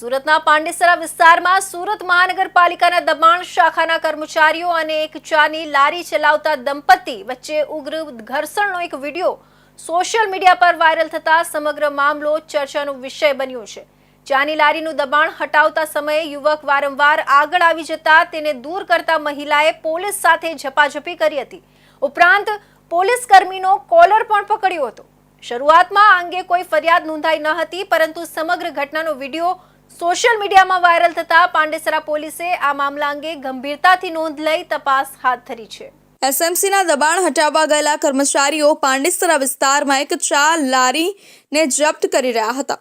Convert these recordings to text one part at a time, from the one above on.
સુરતના પાંડેસરા વિસ્તારમાં સુરત મહાનગરપાલિકાના દબાણ શાખાના કર્મચારીઓ અને એક ચાની લારી ચલાવતા દંપતી વચ્ચે ઉગ્ર ઘર્ષણનો એક વીડિયો સોશિયલ મીડિયા પર વાયરલ થતા સમગ્ર મામલો ચર્ચાનો વિષય બન્યો છે. ચાની લારીનું દબાણ હટાવતા સમયે યુવક વારંવાર આગળ આવી જતા તેને દૂર કરતા મહિલાએ પોલીસ સાથે ઝપાઝપી કરી હતી. ઉપરાંત પોલીસ કર્મીનો કોલર પણ પકડ્યો હતો. શરૂઆતમાં આ અંગે કોઈ ફરિયાદ નોંધાઈ ન હતી, પરંતુ સમગ્ર ઘટનાનો વીડિયો સોશિયલ મીડિયામાં વાયરલ થતા પાંડેસરા પોલીસે આ મામલા અંગે ગંભીરતાથી નોંધ લઈ તપાસ હાથ ધરી છે. એસએમસીના દબાણ હટાવવા ગયેલા કર્મચારીઓ પાંડેસરા વિસ્તારમાં એક ચા લારીને જપ્ત કરી રહ્યા હતા.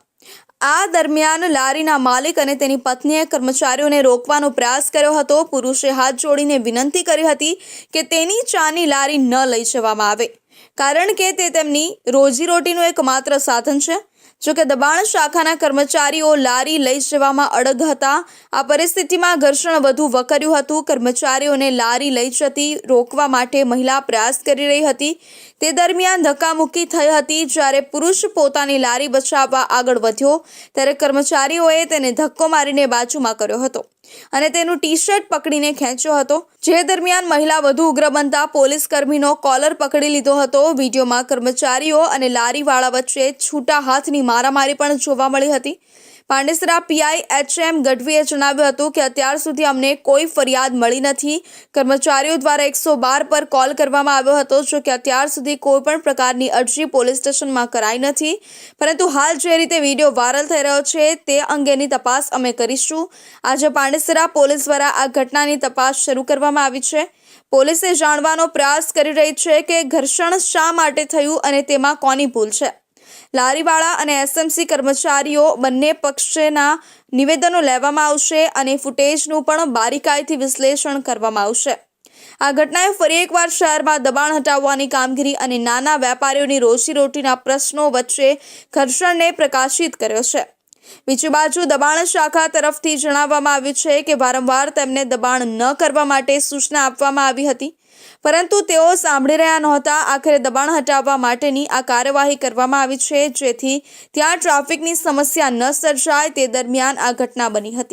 આ દરમિયાન લારીના માલિક અને તેની પત્નીએ કર્મચારીઓને રોકવાનો પ્રયાસ કર્યો હતો. પુરુષે હાથ જોડીને વિનંતી કરી હતી કે તેની ચાની લારી ન લઈ જવામાં આવે. કારણ કે તે તેમની રોજીરોટીનું એકમાત્ર સાધન છે. જોકે દબાણ શાખાના કર્મચારીઓ લારી લઈ જવામાં અડગ હતા. આ પરિસ્થિતિમાં ઘર્ષણ વધુ વકર્યું હતું. કર્મચારીઓને લારી લઈ જતી, રોકવા માટે મહિલા પ્રયાસ કરી રહી હતી. તે દરમિયાન ધક્કામુક્કી થઈ હતી. જ્યારે પુરુષ પોતાની લારી બચાવવા આગળ વધ્યો, ત્યારે કર્મચારીઓએ તેને ધક્કો મારીને બાજુમાં કર્યો હતો અને તેનું ટી શર્ટ પકડીને ખેંચ્યો હતો. જે દરમિયાન મહિલા વધુ ઉગ્ર બનતા પોલીસ કર્મીનો કોલર પકડી લીધો હતો. વિડીયોમાં કર્મચારીઓ અને લારીવાળા વચ્ચે છૂટા હાથની મારામારી પણ જોવા મળી હતી. પાંડેસરા પીઆઈ એચ એમ ગઢવીએ જણાવ્યું હતું કે અત્યાર સુધી અમને કોઈ ફરિયાદ મળી નથી. કર્મચારીઓ દ્વારા એકસો બાર પર કોલ કરવામાં આવ્યો હતો, જો કે અત્યાર સુધી કોઈ પણ પ્રકારની અરજી પોલીસ સ્ટેશનમાં કરાઈ નથી. પરંતુ હાલ જે રીતે વીડિયો વાયરલ થઈ રહ્યો છે, તે અંગેની તપાસ અમે કરીશું. આજે પાંડેસરા પોલીસ દ્વારા આ ઘટનાની તપાસ શરૂ કરવામાં આવી છે. પોલીસે જાણવાનો પ્રયાસ કરી રહી છે કે ઘર્ષણ શા માટે થયું અને તેમાં કોની ભૂલ છે? લારીવાળા અને એસએમસી કર્મચારીઓ બંને પક્ષના નિવેદનો લેવામાં આવશે અને ફૂટેજનું પણ બારીકાઈથી વિશ્લેષણ કરવામાં આવશે. આ ઘટનાએ ફરી એકવાર શહેરમાં દબાણ હટાવવાની કામગીરી અને નાના વેપારીઓની રોજીરોટીના પ્રશ્નો વચ્ચે ઘર્ષણને પ્રકાશિત કર્યો છે. બીજી બાજુ દબાણ શાખા તરફથી જણાવવામાં આવ્યું છે કે વારંવાર તેમને દબાણ ન કરવા માટે સૂચના આપવામાં આવી હતી. પરંતુ તેઓ સાંભળી રહ્યા નહોતા. આખરે દબાણ હટાવવા માટેની આ કાર્યવાહી કરવામાં આવી છે, જેથી ત્યાં ટ્રાફિકની સમસ્યા ન સર્જાય. તે દરમિયાન આ ઘટના બની હતી.